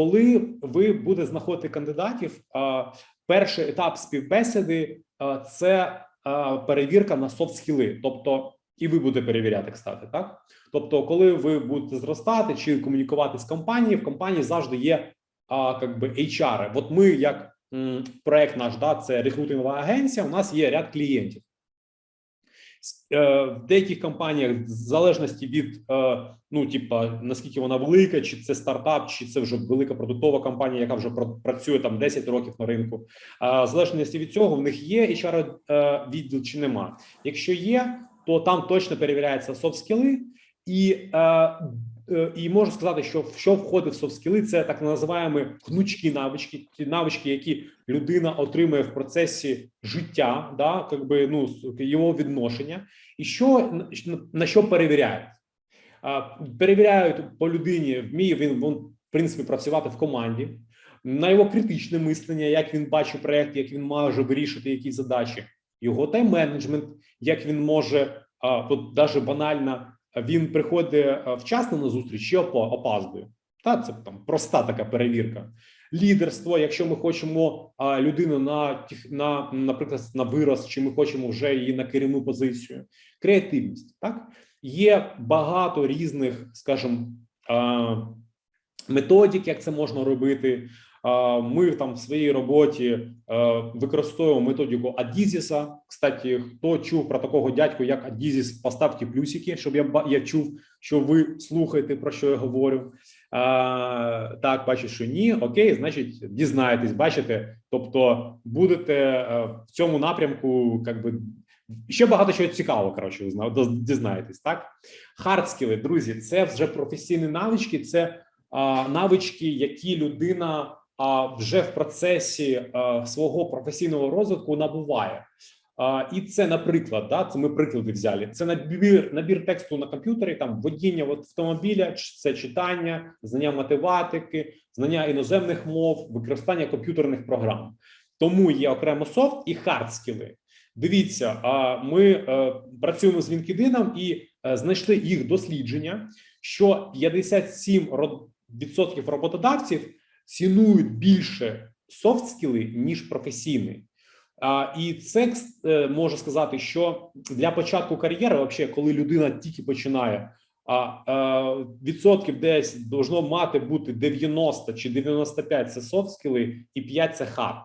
коли ви будете знаходити кандидатів, перший етап співбесіди це перевірка на софт-скіли, тобто і ви будете перевіряти, кстати, так. Тобто, коли ви будете зростати чи комунікувати з компанією, в компанії завжди є а, как би HR. От ми, як проект наш, да, це рекрутингова агенція. У нас є ряд клієнтів. Е, В деяких компаніях, в залежності від е, ну, типа, наскільки вона велика, чи це стартап, чи це вже велика продуктова компанія, яка вже пр- працює там 10 років на ринку. В залежності від цього, в них є HR е, відділ чи нема. Якщо є, то там точно перевіряються софт-скіли, і, і можу сказати, що що входить в софт-скіли, це так називаємо гнучкі навички, ті навички, які людина отримує в процесі життя, да, как би, ну, його відношення, і що на- що перевіряють. Перевіряють по людині, вміє він, він в принципі працювати в команді, на його критичне мислення, як він бачить проект, як він може вирішити якісь задачі, його тайм-менеджмент, як він може, тут навіть банально, він приходить вчасно на зустріч чи опа- опаздує. Та це там проста така перевірка. Лідерство, якщо ми хочемо а, людину на на, наприклад, на вираз, чи ми хочемо вже її на керівну позицію, креативність. Так є багато різних, скажімо, методик, як це можна робити. Ми там в своїй роботі е, використовуємо методику Адізіса. Кстати, хто чув про такого дядьку, як Адізіс, поставте плюсики, щоб я я чув, що ви слухаєте про що я говорю. Так, бачу, що ні. Окей, значить, дізнаєтесь, бачите. Тобто, будете е, в цьому напрямку, як би ще багато чого цікавого. Коротше, ви дізнаєтесь. Так, хардскіли, друзі, це вже професійні навички. Це навички, які людина вже в процесі свого професійного розвитку набуває. І це, наприклад, да, це ми приклади взяли. Це набір набір тексту на комп'ютері, там водіння от автомобіля, це читання, знання математики, знання іноземних мов, використання комп'ютерних програм. Тому є окремо софт і хардскіли. Дивіться, ми е, працюємо з LinkedIn і е, знайшли їх дослідження, що 57 ро- відсотків роботодавців цінують більше софт-скіли, ніж професійні. А, і це е, можу сказати, що для початку кар'єри, взагалі, коли людина тільки починає, а відсотків десь должно мати бути 90 чи 95 – це софт-скіли, і 5 – це хард.